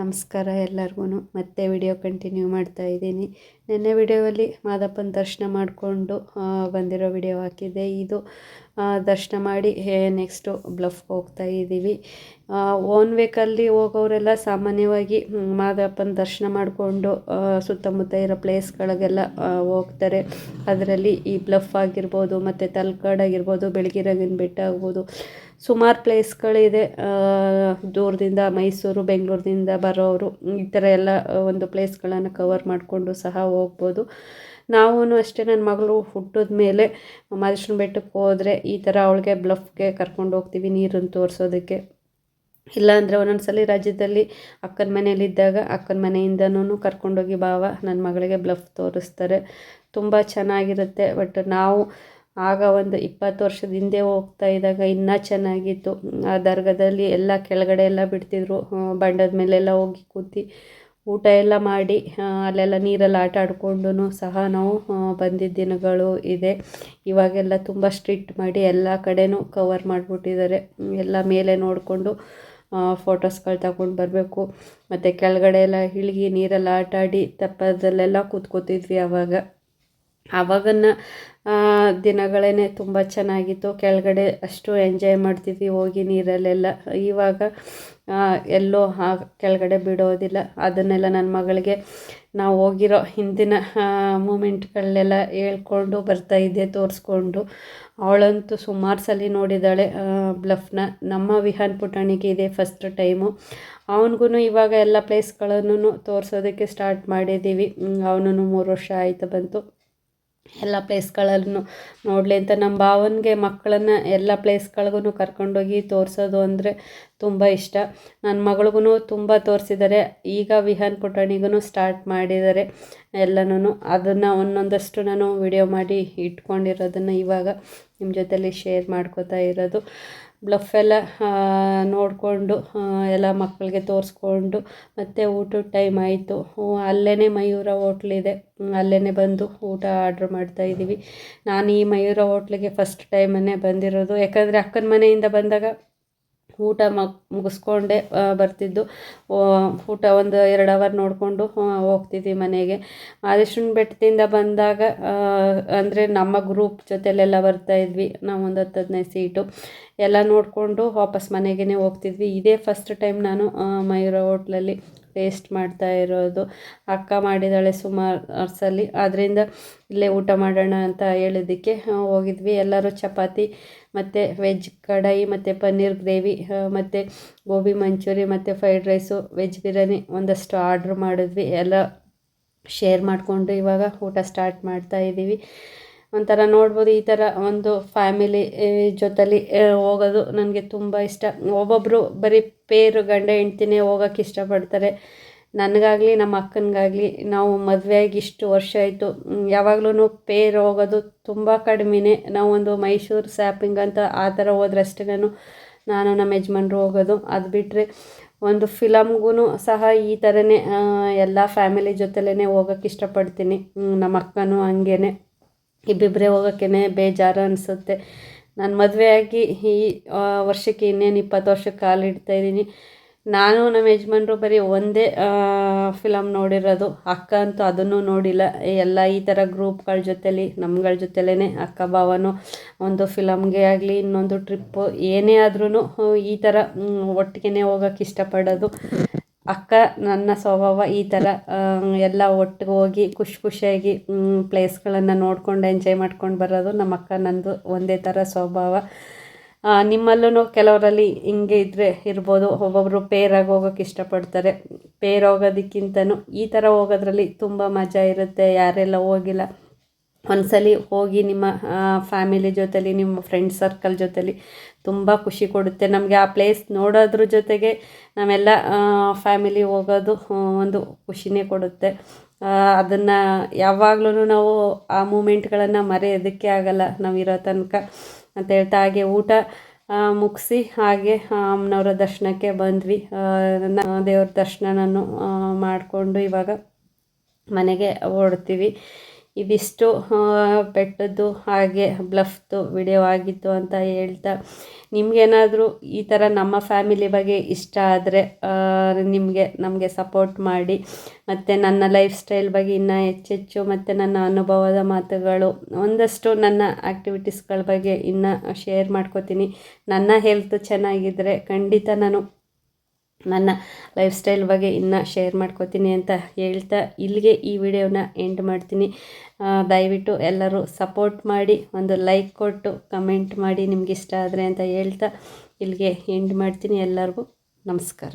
ನಮಸ್ಕಾರ ಎಲ್ಲರಿಗೂ ಮತ್ತೆ ವಿಡಿಯೋ ಕಂಟಿನ್ಯೂ ಮಾಡ್ತಾ ಇದ್ದೀನಿ. ನಿನ್ನೆ ವಿಡಿಯೋದಲ್ಲಿ ಮಾದಪ್ಪನ ದರ್ಶನ ಮಾಡಿಕೊಂಡು ಬಂದಿರೋ ವಿಡಿಯೋ ಹಾಕಿದ್ದೆ. ಇದು ದರ್ಶನ ಮಾಡಿ ನೆಕ್ಸ್ಟು ಬ್ಲಫ್ಗೆ ಹೋಗ್ತಾ ಇದ್ದೀವಿ ಓನ್ ವೇಕಲ್ಲಿ ಹೋಗೋರೆಲ್ಲ ಸಾಮಾನ್ಯವಾಗಿ ಮಾದಪ್ಪನ ದರ್ಶನ ಮಾಡಿಕೊಂಡು ಸುತ್ತಮುತ್ತ ಇರೋ ಪ್ಲೇಸ್ಗಳಿಗೆಲ್ಲ ಹೋಗ್ತಾರೆ. ಅದರಲ್ಲಿ ಈ ಬ್ಲಫ್ ಆಗಿರ್ಬೋದು, ಮತ್ತು ತಲ್ಕಾಡಾಗಿರ್ಬೋದು ಬೆಳಗಿರಗಿನ ಬೆಟ್ಟ ಆಗ್ಬೋದು ಸುಮಾರು ಪ್ಲೇಸ್ಗಳಿದೆ. ದೂರದಿಂದ ಮೈಸೂರು, ಬೆಂಗಳೂರಿನಿಂದ ಬರೋರು ಈ ಥರ ಎಲ್ಲ ಒಂದು ಪ್ಲೇಸ್ಗಳನ್ನು ಕವರ್ ಮಾಡಿಕೊಂಡು ಸಹ ಹೋಗ್ಬೋದು. ನಾವೂ ಅಷ್ಟೇ ನನ್ನ ಮಗಳು ಹುಟ್ಟಿದ ಮೇಲೆ ಮಾದೇಶ್ವರನ ಬೆಟ್ಟಕ್ಕೆ ಹೋದರೆ ಈ ಥರ ಅವಳಿಗೆ ಬ್ಲಫ್ಗೆ ಕರ್ಕೊಂಡು ಹೋಗ್ತೀವಿ, ನೀರನ್ನು ತೋರಿಸೋದಕ್ಕೆ. ಇಲ್ಲಾಂದರೆ ಒಂದೊಂದು ಸಲ ರಾಜ್ಯದಲ್ಲಿ ಅಕ್ಕನ ಮನೆಯಲ್ಲಿದ್ದಾಗ ಅಕ್ಕನ ಮನೆಯಿಂದನೂ ಕರ್ಕೊಂಡೋಗಿ ಬಾವ ನನ್ನ ಮಗಳಿಗೆ ಬ್ಲಫ್ ತೋರಿಸ್ತಾರೆ. ತುಂಬ ಚೆನ್ನಾಗಿರುತ್ತೆ, ಬಟ್ ನಾವು ಆಗ ಒಂದು ಇಪ್ಪತ್ತು ವರ್ಷದ ಹಿಂದೆ ಹೋಗ್ತಾ ಇದ್ದಾಗ ಇನ್ನೂ ಚೆನ್ನಾಗಿತ್ತು. ಆ ದರ್ಗಾದಲ್ಲಿ ಎಲ್ಲ ಕೆಳಗಡೆ ಎಲ್ಲ ಬಿಡ್ತಿದ್ರು. ಬಂಡದ ಮೇಲೆಲ್ಲ ಹೋಗಿ ಕೂತಿ ಊಟ ಎಲ್ಲ ಮಾಡಿ ಅಲ್ಲೆಲ್ಲ ನೀರಲ್ಲಿ ಆಟ ಆಡ್ಕೊಂಡು ಸಹ ನಾವು ಬಂದಿದ್ದ ದಿನಗಳು ಇದೆ. ಇವಾಗೆಲ್ಲ ತುಂಬ ಸ್ಟ್ರಿಕ್ಟ್ ಮಾಡಿ ಎಲ್ಲ ಕಡೆನೂ ಕವರ್ ಮಾಡಿಬಿಟ್ಟಿದ್ದಾರೆ. ಎಲ್ಲ ಮೇಲೆ ನೋಡಿಕೊಂಡು ಫೋಟೋಸ್ಗಳು ತಗೊಂಡು ಬರಬೇಕು. ಮತ್ತು ಕೆಳಗಡೆ ಎಲ್ಲ ಇಳಿಗಿ ನೀರಲ್ಲಿ ಆಟ ಆಡಿ ತಪ್ಪದಲ್ಲೆಲ್ಲ ಕೂತ್ಕೋತಿದ್ವಿ ಆವಾಗ ಆವಾಗಿನ ದಿನಗಳೇ ತುಂಬ ಚೆನ್ನಾಗಿತ್ತು. ಕೆಳಗಡೆ ಅಷ್ಟು ಎಂಜಾಯ್ ಮಾಡ್ತಿದ್ವಿ, ಹೋಗಿ ನೀರಲ್ಲೆಲ್ಲ. ಇವಾಗ ಎಲ್ಲೋ ಕೆಳಗಡೆ ಬಿಡೋದಿಲ್ಲ. ಅದನ್ನೆಲ್ಲ ನನ್ನ ಮಗಳಿಗೆ ನಾವು ಹೋಗಿರೋ ಹಿಂದಿನ ಮೂಮೆಂಟ್ಗಳನ್ನೆಲ್ಲ ಹೇಳ್ಕೊಂಡು ಬರ್ತಾ ಇದ್ದೆ, ತೋರಿಸ್ಕೊಂಡು. ಅವಳಂತೂ ಸುಮಾರು ಸಲ ನೋಡಿದ್ದಾಳೆ ಬ್ಲಫ್ನ. ನಮ್ಮ ವಿಹಾನ್ ಪುಟಾಣಿಗೆ ಇದೆ ಫಸ್ಟ್ ಟೈಮು ಅವನಿಗೂ ಇವಾಗ ಎಲ್ಲ ಪ್ಲೇಸ್ಗಳನ್ನು ತೋರಿಸೋದಕ್ಕೆ ಸ್ಟಾರ್ಟ್ ಮಾಡಿದ್ದೀವಿ ಅವನು ಮೂರು ವರ್ಷ ಆಯಿತು ಬಂತು. ಎಲ್ಲ ಪ್ಲೇಸ್ಗಳನ್ನು ನೋಡಲಿ ಅಂತ ನಮ್ಮ ಭಾವನಿಗೆ ಮಕ್ಕಳನ್ನು ಎಲ್ಲ ಪ್ಲೇಸ್ಗಳಿಗೂ ಕರ್ಕೊಂಡೋಗಿ ತೋರಿಸೋದು ಅಂದರೆ ತುಂಬ ಇಷ್ಟ. ನನ್ನ ಮಗಳಿಗೂ ತುಂಬ ತೋರಿಸಿದ್ದಾರೆ. ಈಗ ವಿಹಾನ್ ಪುಟಾಣಿಗೂ ಸ್ಟಾರ್ಟ್ ಮಾಡಿದ್ದಾರೆ ಎಲ್ಲನೂ ಅದನ್ನು ಒಂದೊಂದಷ್ಟು ನಾನು ವಿಡಿಯೋ ಮಾಡಿ ಇಟ್ಕೊಂಡಿರೋದನ್ನು ಇವಾಗ ನಿಮ್ಮ ಜೊತೆಲಿ ಶೇರ್ ಮಾಡ್ಕೋತಾ ಇರೋದು. ಬ್ಲಫ್ ಎಲ್ಲ ನೋಡಿಕೊಂಡು ಎಲ್ಲ ಮಕ್ಕಳಿಗೆ ತೋರಿಸ್ಕೊಂಡು, ಮತ್ತು ಊಟದ ಟೈಮ್ ಆಯಿತು. ಅಲ್ಲೇ ಮಯೂರ ಹೋಟ್ಲಿದೆ ಅಲ್ಲೇ ಬಂದು ಊಟ ಆರ್ಡ್ರ್ ಮಾಡ್ತಾಯಿದ್ದೀವಿ ನಾನು ಈ ಮಯೂರ ಹೋಟ್ಲಿಗೆ ಫಸ್ಟ್ ಟೈಮನ್ನೇ ಬಂದಿರೋದು. ಯಾಕಂದರೆ ಅಕ್ಕನ ಮನೆಯಿಂದ ಬಂದಾಗ ಊಟ ಮ, ಮುಗಿಸ್ಕೊಂಡೆ ಬರ್ತಿದ್ದು. ಊಟ ಒಂದು ಎರಡು ಅವರ್ ನೋಡಿಕೊಂಡು ಹೋಗ್ತಿದ್ವಿ ಮನೆಗೆ. ಮಾದೇಶ್ವರನ ಬೆಟ್ಟದಿಂದ ಬಂದಾಗ ಅಂದರೆ ನಮ್ಮ ಗ್ರೂಪ್ ಜೊತೆಲೆಲ್ಲ ಬರ್ತಾಯಿದ್ವಿ ನಾವು ಒಂದು ಹತ್ತು ಹದಿನೈದು ಸೀಟು ಎಲ್ಲ ನೋಡಿಕೊಂಡು ವಾಪಸ್ ಮನೆಗೇ ಹೋಗ್ತಿದ್ವಿ. ಇದೇ ಫಸ್ಟ್ ಟೈಮ್ ನಾನು ಮಯೂರ ಹೋಟ್ಲಲ್ಲಿ ಟೇಸ್ಟ್ ಮಾಡ್ತಾ ಇರೋದು. ಅಕ್ಕ ಮಾಡಿದ್ದಾಳೆ ಸುಮಾರು ಸಲ ಆದ್ದರಿಂದ ಇಲ್ಲೇ ಊಟ ಮಾಡೋಣ ಅಂತ ಹೇಳಿದ್ದಕ್ಕೆ ಹೋಗಿದ್ವಿ. ಎಲ್ಲರೂ ಚಪಾತಿ, ಮತ್ತು ವೆಜ್ ಕಡಾಯಿ, ಮತ್ತು ಪನ್ನೀರ್ ಗ್ರೇವಿ ಮತ್ತು ಗೋಬಿ ಮಂಚೂರಿ, ಮತ್ತು ಫ್ರೈಡ್ ರೈಸು ವೆಜ್ ಬಿರಿಯಾನಿ ಒಂದಷ್ಟು ಆರ್ಡ್ರ್ ಮಾಡಿದ್ವಿ. ಎಲ್ಲ ಶೇರ್ ಮಾಡಿಕೊಂಡು ಇವಾಗ ಊಟ ಸ್ಟಾರ್ಟ್ ಮಾಡ್ತಾ ಇದ್ದೀವಿ ಒಂಥರ ನೋಡ್ಬೋದು ಈ ಥರ ಒಂದು ಫ್ಯಾಮಿಲಿ ಜೊತೇಲಿ ಹೋಗೋದು ನನಗೆ ತುಂಬ ಇಷ್ಟ. ಒಬ್ಬೊಬ್ಬರು ಬರೀ ಪೇರು ಗಂಡ ಹೆಂಡ್ತಿನೇ ಹೋಗೋಕ್ಕೆ ಇಷ್ಟಪಡ್ತಾರೆ. ನನಗಾಗಲಿ, ನಮ್ಮ ಅಕ್ಕನಿಗಾಗಲಿ ನಾವು ಮದುವೆಯಾಗಿ ಇಷ್ಟು ವರ್ಷ ಆಯಿತು. ಯಾವಾಗ್ಲೂ ಪೇರ್ ಹೋಗೋದು ತುಂಬ ಕಡಿಮೆನೇ. ನಾವೊಂದು ಮೈಸೂರು ಸ್ಯಾಪಿಂಗ್ ಅಂತ ಆ ಥರ ಹೋದ್ರಷ್ಟೇ ನಾನು ನಾನು ನಮ್ಮ ಯಜಮಾನ್ರು ಹೋಗೋದು. ಅದು ಬಿಟ್ಟರೆ ಒಂದು ಫಿಲಮ್ಗೂ ಸಹ ಈ ಥರನೇ ಎಲ್ಲ ಫ್ಯಾಮಿಲಿ ಜೊತೆಲೇ ಹೋಗೋಕ್ಕೆ ಇಷ್ಟಪಡ್ತೀನಿ. ನಮ್ಮ ಅಕ್ಕನೂ ಹಂಗೇನೆ. ಇಬ್ಬಿಬ್ಬರೇ ಹೋಗೋಕ್ಕೇ ಬೇಜಾರು ಅನಿಸುತ್ತೆ. ನಾನು ಮದುವೆಯಾಗಿ ಈ ವರ್ಷಕ್ಕೆ ಇನ್ನೇನು ಇಪ್ಪತ್ತು ವರ್ಷಕ್ಕೆ ಕಾಲಿಡ್ತಾ ಇದ್ದೀನಿ. ನಾನು ನಮ್ಮ ಯಜಮಾನ್ರು ಬರೀ ಒಂದೇ ಫಿಲಮ್ ನೋಡಿರೋದು. ಅಕ್ಕ ಅಂತೂ ಅದನ್ನು ನೋಡಿಲ್ಲ. ಎಲ್ಲ ಈ ಥರ ಗ್ರೂಪ್ಗಳ ಜೊತೇಲಿ, ನಮ್ಗಳ ಜೊತೆಲೇ ಅಕ್ಕ ಭಾವನು ಒಂದು ಫಿಲಮ್ಗೆ ಆಗಲಿ, ಇನ್ನೊಂದು ಟ್ರಿಪ್ಪು ಏನೇ ಆದ್ರೂ ಈ ಥರ ಒಟ್ಟಿಗೆ ಹೋಗೋಕ್ಕೆ ಇಷ್ಟಪಡೋದು. ಅಕ್ಕ, ನನ್ನ ಸ್ವಭಾವ ಈ ಥರ ಎಲ್ಲ ಒಟ್ಟಿಗೆ ಹೋಗಿ ಖುಷಿ ಖುಷಿಯಾಗಿ ಪ್ಲೇಸ್ಗಳನ್ನು ನೋಡ್ಕೊಂಡು ಎಂಜಾಯ್ ಮಾಡ್ಕೊಂಡು ಬರೋದು ನಮ್ಮ ಅಕ್ಕ ನಂದು ಒಂದೇ ಥರ ಸ್ವಭಾವ. ನಿಮ್ಮಲ್ಲೂ ಕೆಲವರಲ್ಲಿ ಹಿಂಗೆ ಇದ್ದರೆ ಇರ್ಬೋದು ಒಬ್ಬೊಬ್ಬರು ಪೇರಾಗಿ ಹೋಗೋಕ್ಕೆ ಇಷ್ಟಪಡ್ತಾರೆ. ಪೇರ್ ಹೋಗೋದಕ್ಕಿಂತನೂ ಈ ಥರ ಹೋಗೋದ್ರಲ್ಲಿ ತುಂಬ ಮಜಾ ಇರುತ್ತೆ, ಯಾರೆಲ್ಲ ಹೋಗಿಲ್ಲ. ಒಂದ್ಸಲಿ ಹೋಗಿ ನಿಮ್ಮ ಫ್ಯಾಮಿಲಿ ಜೊತೆಲಿ, ನಿಮ್ಮ ಫ್ರೆಂಡ್ ಸರ್ಕಲ್ ಜೊತೆಲಿ ತುಂಬ ಖುಷಿ ಕೊಡುತ್ತೆ. ನಮಗೆ ಆ ಪ್ಲೇಸ್ ನೋಡೋದ್ರ ಜೊತೆಗೆ ನಾವೆಲ್ಲ ಫ್ಯಾಮಿಲಿ ಹೋಗೋದು ಒಂದು ಖುಷಿನೇ ಕೊಡುತ್ತೆ. ಅದನ್ನು ಯಾವಾಗ್ಲೂ ನಾವು ಆ ಮೂಮೆಂಟ್ಗಳನ್ನು ಮರೆಯೋದಕ್ಕೆ ಆಗಲ್ಲ ನಾವು ಇರೋ ತನಕ ಅಂತ ಹೇಳ್ತಾ. ಹಾಗೆ ಊಟ ಮುಗಿಸಿ ಹಾಗೆ ಅಮ್ಮನವರ ದರ್ಶನಕ್ಕೆ ಬಂದ್ವಿ. ದೇವ್ರ ದರ್ಶನನೂ ನಾನು ಮಾಡಿಕೊಂಡು ಇವಾಗ ಮನೆಗೆ ಹೊರಡ್ತೀವಿ. ಇದಿಷ್ಟು ಪೆಟ್ಟದ್ದು ಹಾಗೆ ಬ್ಲಫ್ದು ವಿಡಿಯೋ ಆಗಿತ್ತು ಅಂತ ಹೇಳ್ತಾ. ನಿಮಗೇನಾದರೂ ಈ ಥರ ನಮ್ಮ ಫ್ಯಾಮಿಲಿ ಬಗ್ಗೆ ಇಷ್ಟ ಆದರೆ ನಿಮಗೆ, ನಮಗೆ ಸಪೋರ್ಟ್ ಮಾಡಿ. ಮತ್ತು ನನ್ನ ಲೈಫ್ ಸ್ಟೈಲ್ ಬಗ್ಗೆ ಇನ್ನೂ ಹೆಚ್ಚೆಚ್ಚು, ಮತ್ತು ನನ್ನ ಅನುಭವದ ಮಾತುಗಳು, ಒಂದಷ್ಟು ನನ್ನ ಆ್ಯಕ್ಟಿವಿಟೀಸ್ಗಳ ಬಗ್ಗೆ ಇನ್ನೂ ಶೇರ್ ಮಾಡ್ಕೋತೀನಿ. ನನ್ನ ಹೆಲ್ತ್ ಚೆನ್ನಾಗಿದ್ದರೆ ಖಂಡಿತ ನಾನು ನನ್ನ ಲೈಫ್ ಸ್ಟೈಲ್ ಬಗ್ಗೆ ಇನ್ನೂ ಶೇರ್ ಮಾಡ್ಕೋತೀನಿ ಅಂತ ಹೇಳ್ತಾ ಇಲ್ಲಿಗೆ ಈ ವಿಡಿಯೋನ ಎಂಡ್ ಮಾಡ್ತೀನಿ. ದಯವಿಟ್ಟು ಎಲ್ಲರೂ ಸಪೋರ್ಟ್ ಮಾಡಿ, ಒಂದು ಲೈಕ್ ಕೊಟ್ಟು ಕಮೆಂಟ್ ಮಾಡಿ ನಿಮ್ಗೆ ಇಷ್ಟ ಆದರೆ ಅಂತ ಹೇಳ್ತಾ ಇಲ್ಲಿಗೆ ಎಂಡ್ ಮಾಡ್ತೀನಿ. ಎಲ್ಲರಿಗೂ ನಮಸ್ಕಾರ.